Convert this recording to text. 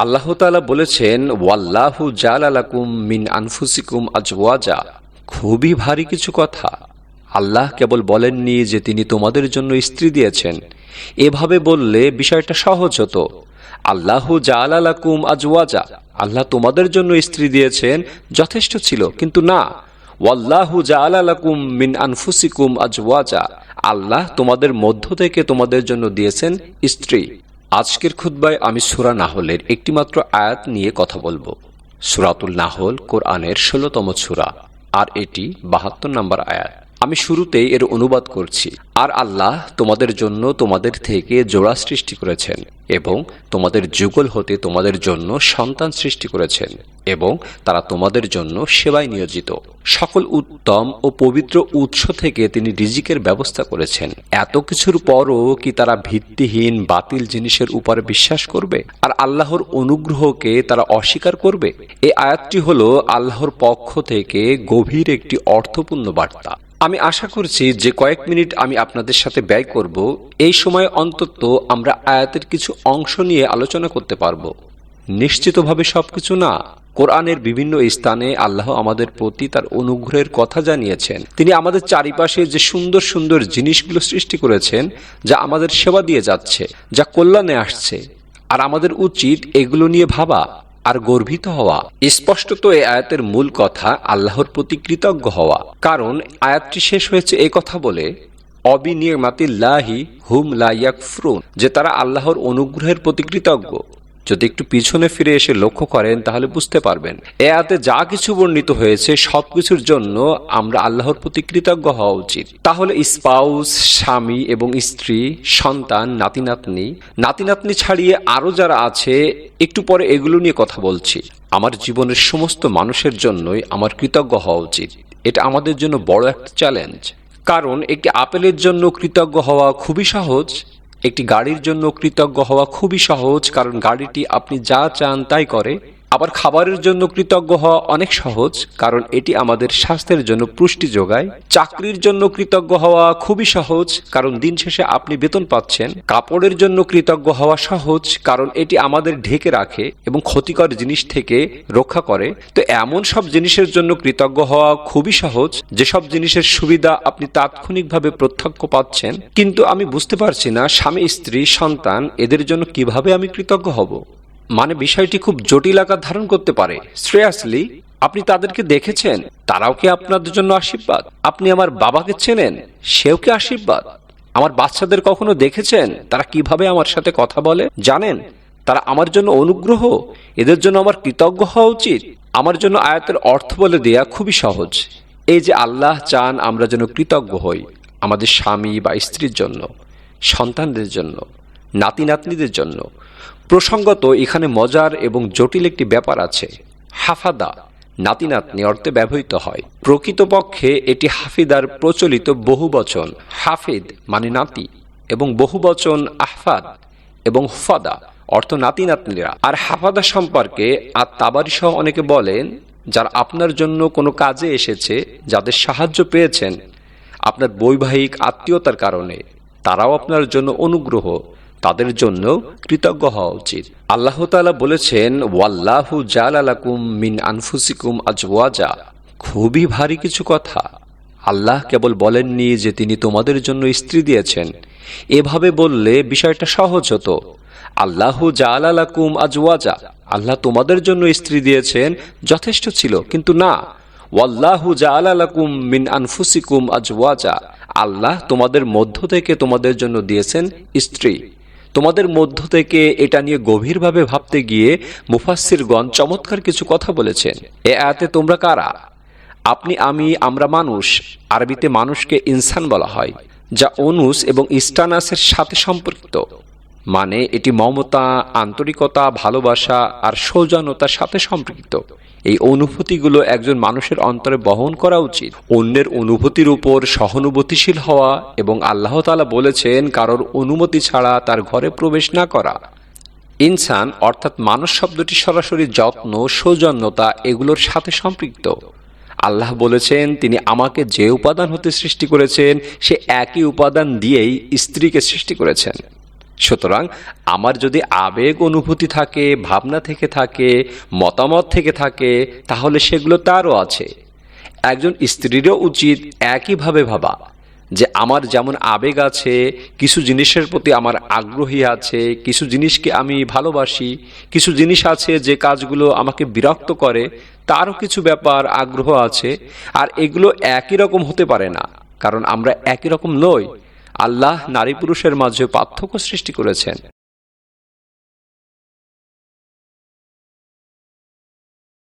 আল্লাহ তালা বলেছেন, ওয়াল্লাহু জালালাকুম মিন আনফুসিকুম আজওয়াজা। খুবই ভারী কিছু কথা। আল্লাহ কেবল বলেননি যে তিনি তোমাদের জন্য স্ত্রী দিয়েছেন। এভাবে বললে বিষয়টা সহজ হতো। আল্লাহু জালালাকুম আজওয়াজা। আল্লাহ তোমাদের জন্য স্ত্রী দিয়েছেন, যথেষ্ট ছিল, কিন্তু না। ওয়াল্লাহু জালালাকুম মিন আনফুসিকুম আজওয়াজা। আল্লাহ তোমাদের মধ্য থেকে তোমাদের জন্য দিয়েছেন স্ত্রী। আজকের খুদ্বায় আমি সুরা নাহলের একটিমাত্র আয়াত নিয়ে কথা বলব। সুরাতুল নাহল কোরআনের ষোলতম সুরা, আর এটি বাহাত্তর নম্বর আয়াত। আমি শুরুতেই এর অনুবাদ করছি। আর আল্লাহ তোমাদের জন্য তোমাদের থেকে জোড়া সৃষ্টি করেছেন এবং তোমাদের যুগল হতে তোমাদের জন্য সন্তান সৃষ্টি করেছেন এবং তারা তোমাদের জন্য সেবায় নিয়োজিত। সকল উত্তম ও পবিত্র উৎস থেকে তিনি রিজিকের ব্যবস্থা করেছেন। এত কিছুর পরও কি তারা ভিত্তিহীন, বাতিল জিনিসের উপর বিশ্বাস করবে? আর আল্লাহর অনুগ্রহকে তারা অস্বীকার করবে? এই আয়াতটি হলো আল্লাহর পক্ষ থেকে গভীর একটি অর্থপূর্ণ বার্তা। আমি আশা করছি যে কয়েক মিনিট আমি আপনাদের সাথে ব্যয় করব। এই সময় অন্তত আমরা আয়াতের কিছু অংশ নিয়ে আলোচনা করতে পারব। নিশ্চিতভাবে সবকিছু না, কোরআনের বিভিন্ন স্থানে আল্লাহ আমাদের প্রতি তার অনুগ্রহের কথা জানিয়েছেন। তিনি আমাদের চারিপাশে যে সুন্দর সুন্দর জিনিসগুলো সৃষ্টি করেছেন, যা আমাদের সেবা দিয়ে যাচ্ছে, যা কল্যাণে আসছে। আর আমাদের উচিত এগুলো নিয়ে ভাবা। আর গর্বিত হওয়া। স্পষ্টত এ আয়াতের মূল কথা আল্লাহর প্রতি কৃতজ্ঞ হওয়া। কারণ আয়াতটি শেষ হয়েছে এ কথা বলে অবিনিয়মাতিল্লাহি হুম লাইয়াক ফ্রুন যে তারা আল্লাহর অনুগ্রহের প্রতি কৃতজ্ঞ। যদি একটু পিছনে ফিরে এসে লক্ষ্য করেন, তাহলে বুঝতে পারবেন। এ যা কিছু বর্ণিত হয়েছে সব কিছুর জন্য আমরা আল্লাহর প্রতি কৃতজ্ঞ হওয়া উচিত। তাহলে স্পাউস, স্বামী এবং স্ত্রী, সন্তান নাতি নাতনি নাতি নাতনি ছাড়িয়ে আরও যারা আছে, একটু পরে এগুলো নিয়ে কথা বলছি। আমার জীবনের সমস্ত মানুষের জন্যই আমার কৃতজ্ঞ হওয়া উচিত। এটা আমাদের জন্য বড় একটা চ্যালেঞ্জ কারণ একটি আপেলের জন্য কৃতজ্ঞ হওয়া খুবই সহজ। একটি গাড়ির জন্য কৃতজ্ঞ হওয়া খুবই সহজ কারণ গাড়িটি আপনি যা চান তাই করে। আবার খাবারের জন্য কৃতজ্ঞ হওয়া অনেক সহজ, কারণ এটি আমাদের স্বাস্থ্যের জন্য পুষ্টি যোগায়। চাকরির জন্য কৃতজ্ঞ হওয়া খুবই সহজ, কারণ দিন শেষে আপনি বেতন পাচ্ছেন। কাপড়ের জন্য কৃতজ্ঞ হওয়া সহজ, কারণ এটি আমাদের ঢেকে রাখে এবং ক্ষতিকর জিনিস থেকে রক্ষা করে। তো এমন সব জিনিসের জন্য কৃতজ্ঞ হওয়া খুবই সহজ, যেসব জিনিসের সুবিধা আপনি তাৎক্ষণিকভাবে প্রত্যক্ষ পাচ্ছেন। কিন্তু আমি বুঝতে পারছি না, স্বামী, স্ত্রী, সন্তান, এদের জন্য কীভাবে আমি কৃতজ্ঞ হব? মানে বিষয়টি খুব জটিল আকার ধারণ করতে পারে। শ্রেয়াসলি আপনি তাদেরকে দেখেছেন? তারাও কি আপনাদের জন্য আশীর্বাদ? আপনি আমার বাবাকে চেনেন? সেও কি আশীর্বাদ? আমার বাচ্চাদের কখনো দেখেছেন? তারা কীভাবে আমার সাথে কথা বলে? জানেন? তারা আমার জন্য অনুগ্রহ। এদের জন্য আমার কৃতজ্ঞ হওয়া উচিত। আমার জন্য আয়াতের অর্থ বলে দেয়া খুবই সহজ। এই যে আল্লাহ চান আমরা যেন কৃতজ্ঞ হই, আমাদের স্বামী বা স্ত্রীর জন্য, সন্তানদের জন্য নাতি নাতনিদের জন্য প্রসঙ্গত, এখানে মজার এবং জটিল একটি ব্যাপার আছে। হাফাদা নাতি নাতনি অর্থে ব্যবহৃত হয়। প্রকৃতপক্ষে, এটি হাফিদার প্রচলিত বহুবচন হাফিদ মানে নাতি, এবং বহুবচন আহফাদ এবং হুফাদা, অর্থ নাতি নাতনিরা আর হাফাদা সম্পর্কে আর তাবারি সহ অনেকে বলেন, যারা আপনার জন্য কোনো কাজে এসেছে, যাদের সাহায্য পেয়েছেন, আপনার বৈবাহিক আত্মীয়তার কারণে, তারাও আপনার জন্য অনুগ্রহ তাদের জন্য কৃতজ্ঞ হওয়া উচিত। আল্লাহ তালা বলেছেন, ওয়াল্লাহু জালালাকুম মিন আনফুসিকুম আজওয়াজা। খুবই ভারী কিছু কথা। আল্লাহ কেবল বলেননি যে তিনি তোমাদের জন্য স্ত্রী দিয়েছেন। এভাবে বললে বিষয়টা সহজ হতো। আল্লাহু জালালাকুম আজওয়াজা। আল্লাহ তোমাদের জন্য স্ত্রী দিয়েছেন, যথেষ্ট ছিল, কিন্তু না। ওয়াল্লাহু জালালাকুম মিন আনফুসিকুম আজওয়াজা। আল্লাহ তোমাদের মধ্য থেকে তোমাদের জন্য দিয়েছেন স্ত্রী। তোমাদের মধ্য থেকে এটা নিয়ে গভীরভাবে ভাবতে গিয়ে মুফাসিরগণ চমৎকার কিছু কথা বলেছেন। এ আয়াতে তোমরা কারা? আপনি, আমি, আমরা মানুষ, আরবিতে মানুষকে ইনসান বলা হয়, যা অনুস এবং ইস্টানাসের সাথে সম্পর্কিত। মানে এটি মমতা, আন্তরিকতা, ভালোবাসা আর সৌজন্যতার সাথে সম্পৃক্ত। এই অনুভূতিগুলো একজন মানুষের অন্তরে বহন করা উচিত। অন্যের অনুভূতির উপর সহানুভূতিশীল হওয়া এবং আল্লাহ তালা বলেছেন, কারোর অনুমতি ছাড়া তার ঘরে প্রবেশ না করা। ইনসান, অর্থাৎ মানুষ শব্দটি সরাসরি যত্ন, সৌজন্যতা এগুলোর সাথে সম্পৃক্ত। আল্লাহ বলেছেন, তিনি আমাকে যে উপাদান হতে সৃষ্টি করেছেন, সে একই উপাদান দিয়েই স্ত্রীকে সৃষ্টি করেছেন। সুতরাং আমার যদি আবেগ অনুভূতি থাকে, ভাবনা থেকে থাকে, মতামত থেকে থাকে, তাহলে সেগুলো তারও আছে। একজন স্ত্রীরও উচিত একইভাবে ভাবা যে আমার যেমন আবেগ আছে, কিছু জিনিসের প্রতি আমার আগ্রহী আছে, কিছু জিনিসকে আমি ভালোবাসি, কিছু জিনিস আছে যে কাজগুলো আমাকে বিরক্ত করে, তারও কিছু ব্যাপার আগ্রহ আছে, আর এগুলো একই রকম হতে পারে না, কারণ আমরা একই রকম নই। আল্লাহ নারী পুরুষের মাঝে পার্থক্য সৃষ্টি করেছেন।